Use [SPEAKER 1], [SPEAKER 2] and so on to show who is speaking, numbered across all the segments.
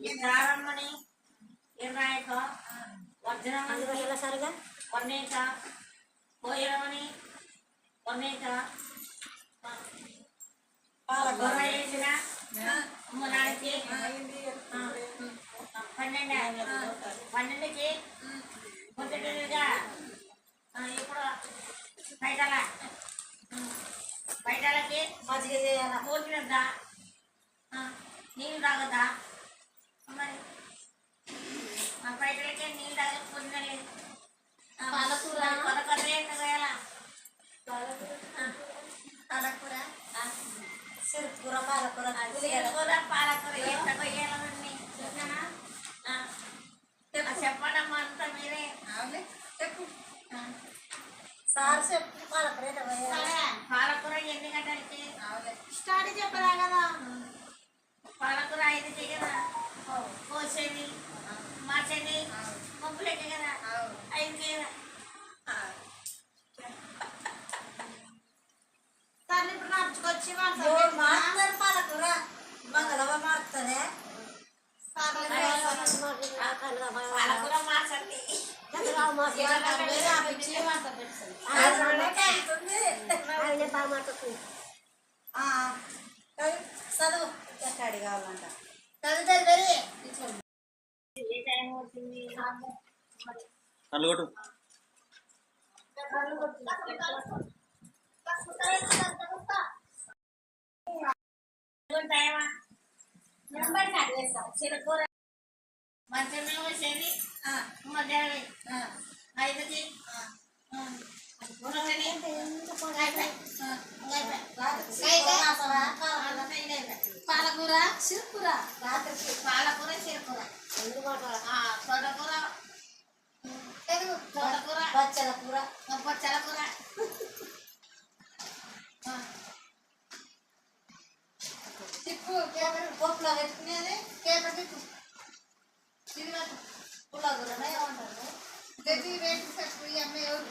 [SPEAKER 1] రారమ్మని? ఇర్రాయక వజ్రమని
[SPEAKER 2] అందువల్ల సరిగా?
[SPEAKER 1] కొన్నేక? కోయరమని కొన్నేక? గొర్ర వేసిన? అమ్మనాడికి పన్నెండు? పన్నెండుకి? మొదటిగా ఇప్పుడు బయటల బయటలకి పోతినద్దా నీళ్ళు తాగద్దా? చెప్పడమ్మా అంతా మీరే
[SPEAKER 2] చెప్పు. సార్ చెప్పు పాలకూర?
[SPEAKER 1] పాలకూర ఎన్ని గంటలకి
[SPEAKER 2] స్టార్ట్ చెప్పరా కదా
[SPEAKER 1] పాలకూర ఐదు కదా కోసేది మార్చేది ఐదు కదా
[SPEAKER 2] సార్ ఇప్పుడు నడుచుకొచ్చి మాట్లాడు పాలకూర మంగళవ మారుతుంది
[SPEAKER 1] పాలకూర మార్చండి
[SPEAKER 2] చదువు ఎక్కడి కావాలంట
[SPEAKER 1] ఏ టైం అవుతుంది
[SPEAKER 3] కళ్ళు
[SPEAKER 1] చిరకూర వచ్చేది మధ్యాహ్నం ఐదుకి ఉరగని
[SPEAKER 2] పాలకూర సిరుకూర
[SPEAKER 1] రాత్రికి పాలకూర చిరకూర తోటకూర. తోటకూర.
[SPEAKER 2] బచ్చల కూర.
[SPEAKER 1] బొచ్చల కూర.
[SPEAKER 2] తిప్పు కేపర్ పప్పులో పెట్టుకునేది కేపర్ తిప్పు. తిరిగి పుల్లగూర ఏమంటారు తెప్పి వేసి పెట్టు ఈ అమ్మ ఎవరు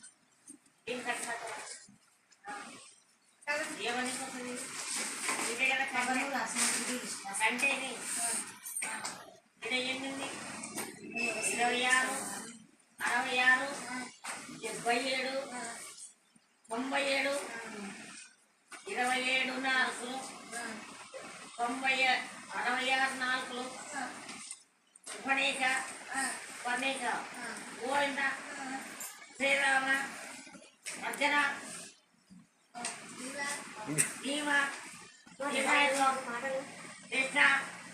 [SPEAKER 1] ఏ- అరవై ఆరు నాలుగు ఉపనేక పనేక గోవింద శ్రీరామ అర్జన భీమ వినాయక కృష్ణ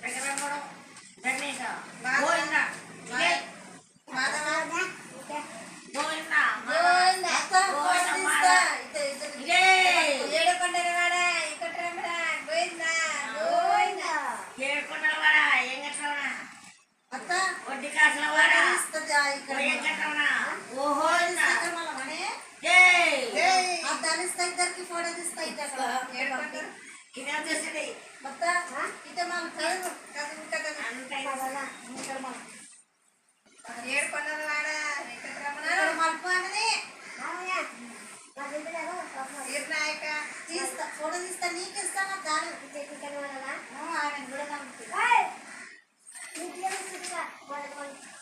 [SPEAKER 1] వెంకటరమణ గణేశ గోవింద జై గోవింద ఓహో జై
[SPEAKER 2] ఫోటో తీస్తాయి
[SPEAKER 1] ఇదే వచ్చేసింది
[SPEAKER 2] మొత్తం ఇటే మనం చదువు చదువు ఉంటే కదా
[SPEAKER 1] అంత
[SPEAKER 2] ఏడు కొండల వాడ వెంకటరమణ మలుపు అన్నది నాయక తీస్తా ఫోటో తీస్తా నీకు ఇస్తాను చాలు ఆయన కూడా కలుగుతుంది